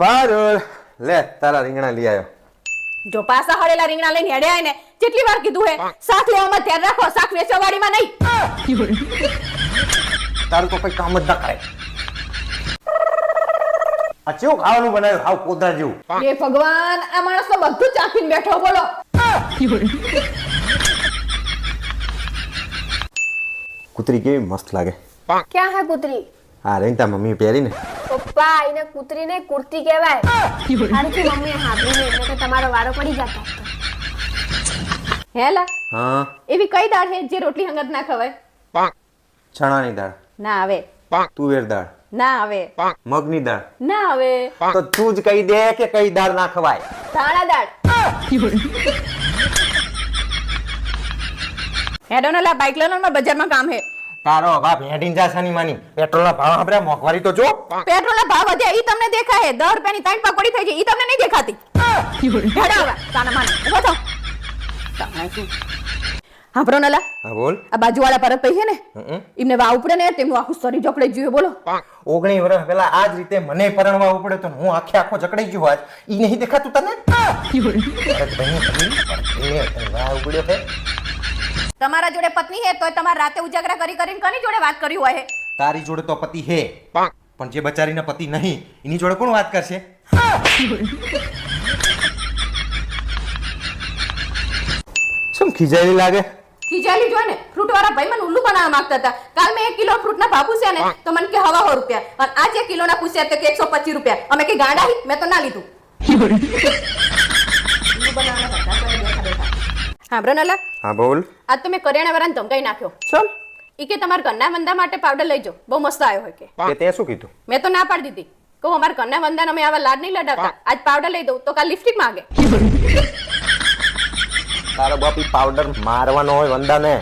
પારુલ લે તારા રીંગણા લઈ આવ્યો. જો પાસા હળેલા રીંગણા લઈને હેડે આય ને જેટલી વાર કીધું હે? શાક લેવામાં ધ્યાન રાખો શાક વેચવાવાળીમાં નહીં. તારું તો કઈ કામ જ ના કરે. આ ચેવું ખાવાનું બનાવ્યું? હાવ કોદરા જેવું. એ ભગવાન આ માણસ તો બધું જ ચાખીને બેઠો બોલો. કૂતરી કેવી મસ્ત લાગે. ક્યાં હે કૂતરી? આ રેંતા મમ્મી પહેરીને. પપ્પા એને કૂતરીને કુર્તી કહેવાય. આનાથી મમ્મી હાંભળ્યું નહીં, એટલે કે તમારો વારો પડી જતો હેલા હા એવી કઈ દાળ હે જે રોટલી હંગત ના ખવાય? ચણાની દાળ. ના આવે. તુવેર દાળ. ના આવે. મગની દાળ. ના આવે. તો તું જ કહી દે કે કઈ દાળ ના ખવાય. ધાણા દાળ. હેડો ને લા બાઇક લઈને મારે બજારમાં કામ હે તારો બાપ હેડીન જા સાની માની પેટ્રોલના ભાવ આપણે મોંઘવારી તો જો પેટ્રોલના ભાવ વધ્યા ઈ તમને દેખાય હે દર રૂપિયાની ત્રણ પકોડી થઈ ગઈ ઈ તમને નહીં દેખાતી હેડો હવે તાના માને ઊભો થો હાંભળો નલા હા બોલ આ બાજુવાળા પરત પૈ છે ને. એમને વાવ ઉપડે ને તેમનું આખું શરીર જકડાઈ ગયું બોલો ઓગણી વર્ષ પહેલા આ જ રીતે મને પરણવા ઉપડે તો હું આખે આખો જકડાઈ ગયો આજ ઈ નહીં દેખાતું તને અરે ઉપડે ભાઈ, ભાઈ, ઉપડ્યો છે. તમારા જોડે પત્ની હે તોય તમારે રાતે ઉજાગરા કરી કરીને કોની જોડે વાત કરી હોય હે? તારી જોડે તો પતિ હે. પણ જે બચારીના પતિ નહીં એની જોડે કોણ વાત કરશે? શું ખીજાયેલી લાગે? ખીજાયેલી જો ને ફ્રૂટ વાળા ભાઈ મને ઉલ્લુ બનાવવા માંગતા હતા. કાલ મેં એક કિલો ફ્રૂટ ના ભાવ પૂછ્યા ને તો મને કે હવા હો રૂપિયા. અને આજે કિલો ના પૂછ્યા તો કે એકસો પચીસ રૂપિયા. અમે કે ગાંડા મેં તો ના લીધું ઉલ્લુ બનાવવાના ધંધા કરે બેઠા બેઠા. હા બ્રનલા હા બોલ. આજ તો મેં કરિયાણા વાળાને ધમકાઈ નાખ્યો. ચલ. ઈ કે તમારા ઘરના વંદા માટે પાવડર લઈ જાઓ. બહુ મસ્ત આવ્યો હોય કે. કે તે શું કીધું? મેં તો ના પાડી દીધી. કહું અમારા ઘરના વંદાને અમે આવા લાડ નહીં લડાવતા. આજ પાવડર લઈ દઉં તો કાલ લિપસ્ટિક માંગે તારો બાપી પાવડર મારવાનો હોય વંદાને